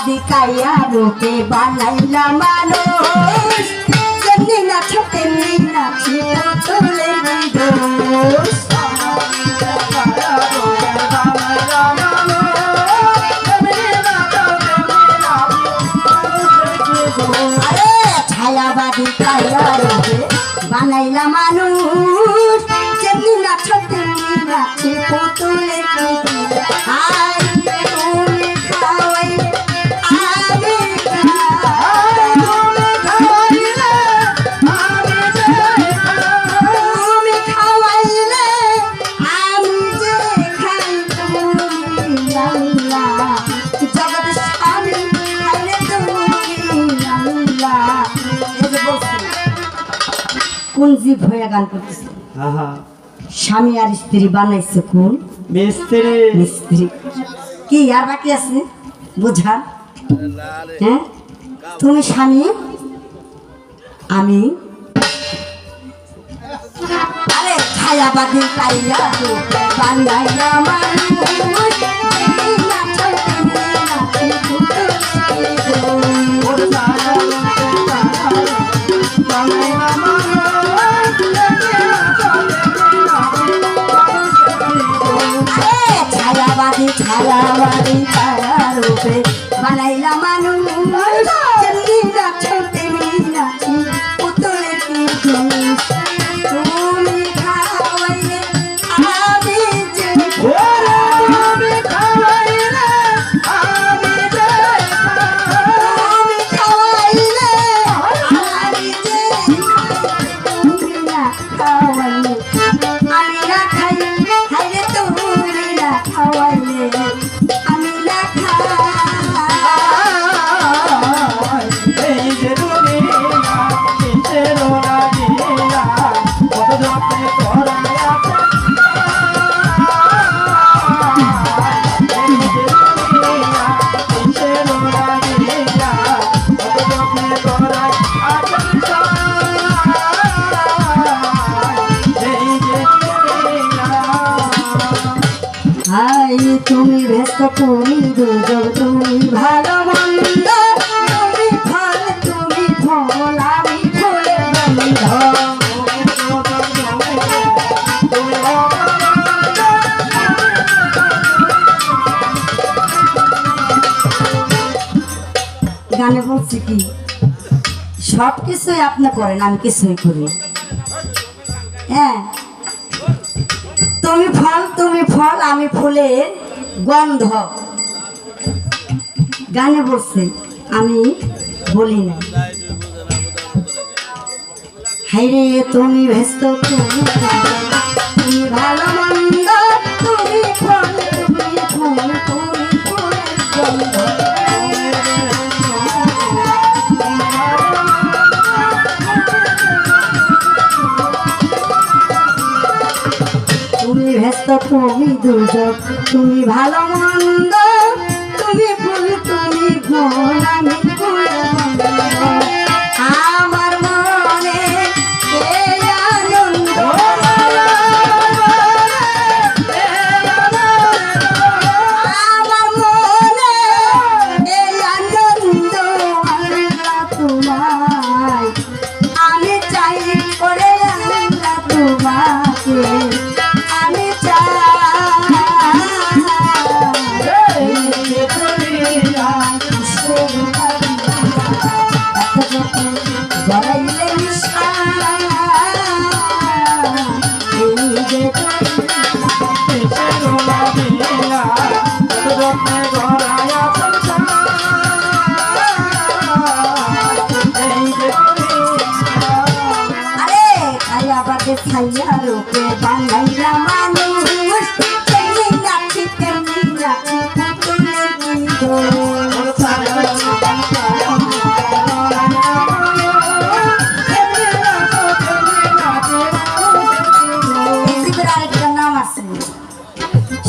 ছায়াবাদী Kayah রূপে বানাইলা মানুষ। যেমনি নাচ তেমনি নাচি তোলে দোষ কোন গান করতেছে। স্বামী আর স্ত্রী বানাইছে কোন? মিস্ত্রি। মিস্ত্রি। কি আর বাকি আছে? বোঝা? হ্যাঁ? তুমি স্বামী আমি। আরে ছায়াবাদী কাইয়া রূপে বানাইয়া মানুষ ছায়াবাদী ছায়াবাদী ছায়া রূপে বানাইলা মানুষ তুমি ব্যস্ত তুমি ভালো গানে বলছি কি, সব কিছুই আপনি করেন, আমি কিছুই করি হ্যাঁ তুমি ফল তুমি ফল, আমি ফুলের গন্ধ। গানে বলছে আমি বলি না। হাইরে তুমি ব্যস্ত তুমি ভালো, মন্দ তুমি তুমি তুমি তুমি তুমি দুর্যোগ তুমি ভালো মন্দ তুমি ফুল তুমি ফুল আমি জীবের আরেকটা নাম আছে।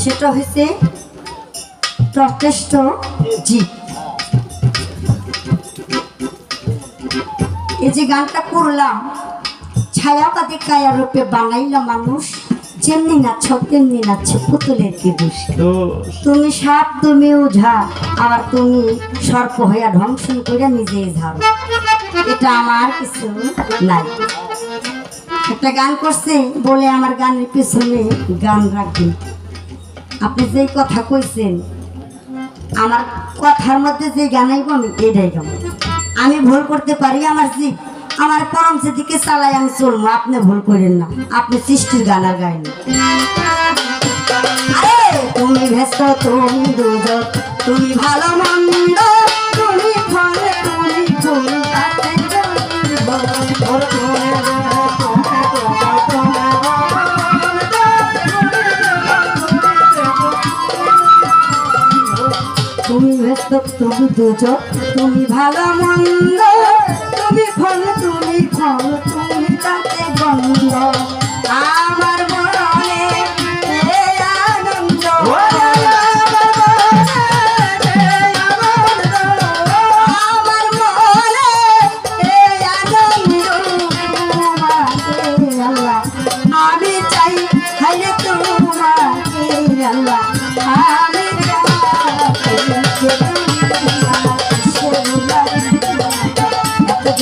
সেটা হচ্ছে প্রকৃষ্ট জীব। এই যে গানটা করলাম ছায়াবাদী কায়া রূপে বানাইলা মানুষ যেমনি নাচ তেমনি নাচ পুতুলের কি দোষ? তুমি সাপ তুমি ওঝা আবার তুমি সর্প হইয়া ধ্বংসন করে নিজেই ঝাড়ো এটা আমার কিছু নাই। একটা গান করছে বলে আমার গানের পিছনে গান রাখবেন আপনি যেই কথা কইছেন আমার কথার মধ্যে যে গানাইব আমি এটাই গাব। আমি ভুল করতে পারি আমার জি আমার পরম দিকে চালাই আমি চলবো। আপনি ভুল করেন না। আপনি সৃষ্টির গানা গাইনি। তুমি ভেস্ত তুমি তুমি ভালো মন্দ, তুমি ফল, তুমি তুমি ভেস্ত তুমি দুজন তুমি ভালো মন্দ ফল তুমি ফল তুমি তাতে গন্ধ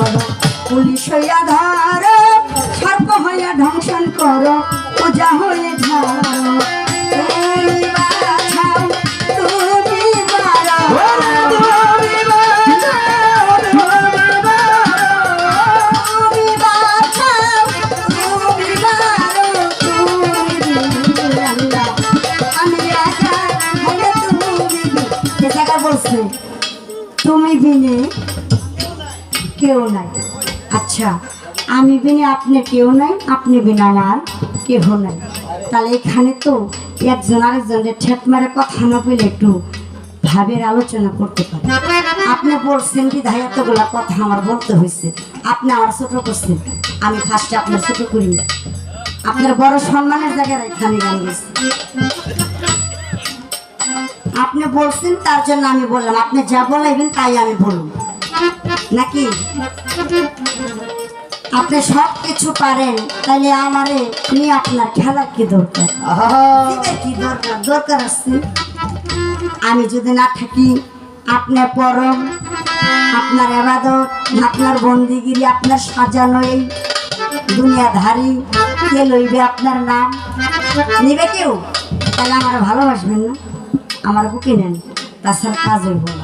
কর পুলিশ হইয়া ধর সর্প হইয়া ধ্বংসন কর পূজা হয়ে ধর। তুমি বিনে। কেউ নাই। আচ্ছা আমি বিনে আপনি কেউ নাই, আপনি বিনে আমার কেহ নাই। তাহলে এখানে তো একজন আরেকজনের ঠেট মারে কথা না পেলে একটু ভাবের আলোচনা করতে পারে। আপনি বলছেন কি ধাই এতগুলা কথা আমার বলতে হয়েছে আপনি আমার ছোট করছেন। আমি ফার্স্টে আপনার ছোট করি আপনার বড় সম্মানের জায়গায় এখানে গান গেছে আপনি বলছেন, তার জন্য আমি বললাম, আপনি যা বলাইবেন তাই আমি বলুন নাকি? আপনি সব কিছু পারেন তাহলে আমারে নিয়ে আপনার খেলার কি দরকার? কি দরকার? দরকার আছে। আমি যদি না থাকি আপনার পরম আপনার আবাদত আপনার বন্দিগিরি আপনার সাজানো এই দুনিয়াধারী কে লইবে আপনার নাম? নিবে কেউ? তাহলে আমার ভালোবাসবেন না? আমার বুকে নেন তাছাড়া কাজ হইব না।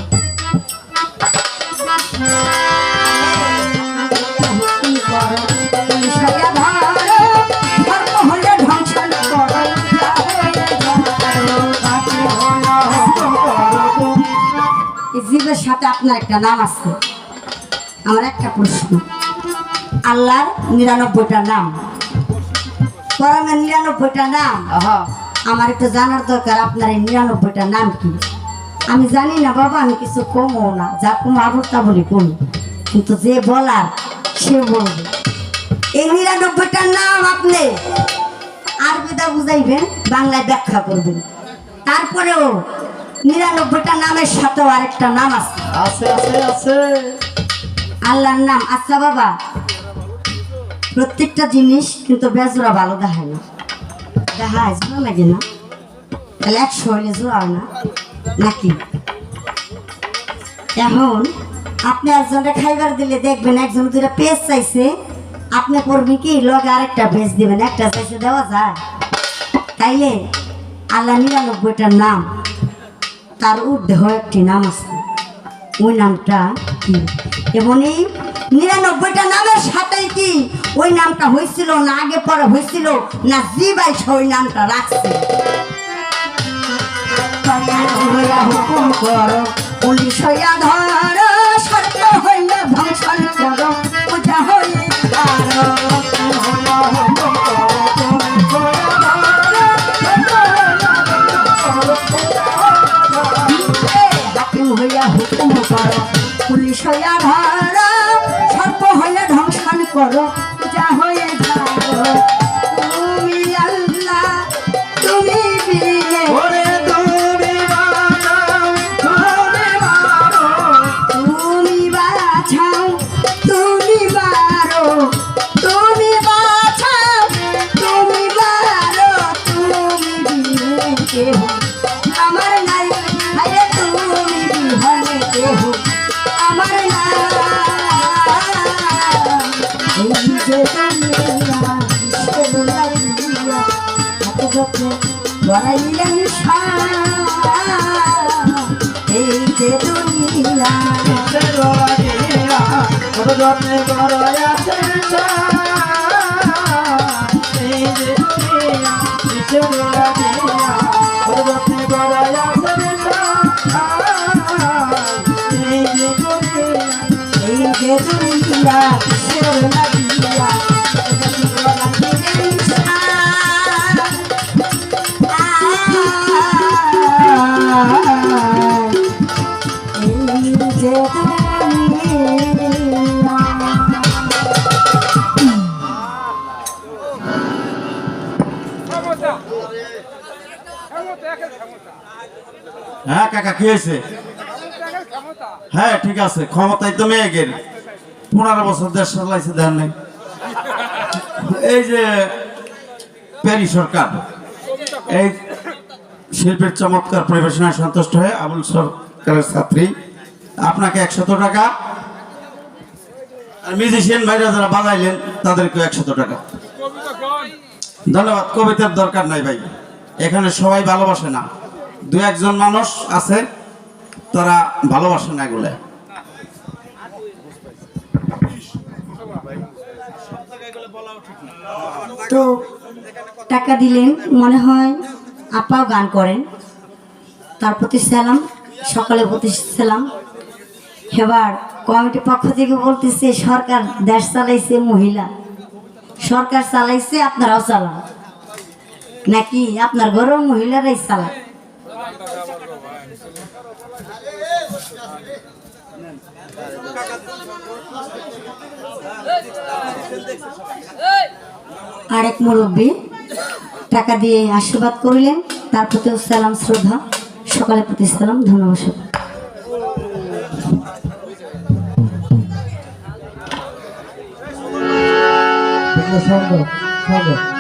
জীবের সাথে আপনার একটা নাম আছে। আমার একটা প্রশ্ন। আল্লাহর নিরানব্বইটা নাম। করমের নিরানব্বইটা নাম। আমার একটু জানার দরকার আপনার এই নিরানব্বইটা নাম কি? আমি জানি না বাবা আমি কিছু কমও না যা কম আবর তা বলি কম। কিন্তু যে বলার সে বলবে। এই নিরানব্বইটার নাম আপনি আরবিদা বুঝাইবেন বাংলায় ব্যাখ্যা করবেন। তারপরেও নিরানব্বইটা নামের সাথেও আরেকটা নাম আছে। আছে আছে আছে। আল্লাহর নাম আচ্ছা বাবা। প্রত্যেকটা জিনিস কিন্তু বেজোড়া ভালো দেখায় না। জোড়া লাগে না। তাহলে একশো হইলে জোড়া না। নাকি? এখন আপনি একজনকে খাইবার দিলে দেখবেন একজন দুটা পেজ চাইছে, আপনি করবি কি? লগে আরেকটা বেচ দিবেন, একটা চাইছে দেওয়া যায়। তাইলে আল্লাহ নিরানব্বইটার নাম, তার ঊর্ধ্ব একটি নাম আছে। ওই নামটা কি? এবং এই নিরানব্বইটা নামের সাথে কি ওই নামটা হয়েছিল না আগে পরে হয়েছিল না জি জিবাই ওই নামটা রাখছে। হইয়া হুকুম করো পুলিশ হইয়া ধর, সত্য হইয়া ধ্বংসন করো পূজা হইয়া হাকিম করো পুলিশ হইয়া ধর সর্প হইয়া ধ্বংসন করো বড়াইলেন এই যে দুনিয়া। কত যত্নে করো আছে এই যে দুনিয়া, হ্যাঁ কাকা, কি হ্যাঁ ঠিক আছে ক্ষমতাই তো মেয়েগের। পনেরো বছর দেশ চালাইছে দেন নাই। এই যে প্যারি সরকার, এই শিল্পের চমৎকার পরিবেশনায় সন্তুষ্ট হয়ে আবুল সরকারের ছাত্রী আপনাকে একশত টাকা। আর মিউজিশিয়ান ভাইরা যারা বাজাইলেন তাদেরকে একশত টাকা। ধন্যবাদ, কবিতার দরকার নাই ভাই। এখানে সবাই ভালোবাসে না। দু একজন মানুষ আছে, তারা ভালোবাসে না এগুলো। তো টাকা দিলেন, মনে হয় আপাও গান করেন। তার প্রতি সালাম সকালে প্রতি সালাম। এবার কমিটির পক্ষ থেকে বলতেছে, সরকার দেশ চালাইছে মহিলা। সরকার চালাইছে আপনারাও চালান। নাকি আপনার ঘরেও মহিলারাই চালায় আরেক মুরব্বী টাকা দিয়ে আশীর্বাদ করিলেন, তার প্রতি সালাম, শ্রদ্ধা। সকালে প্রতি সালাম, ধন্যবাদ 唱个唱个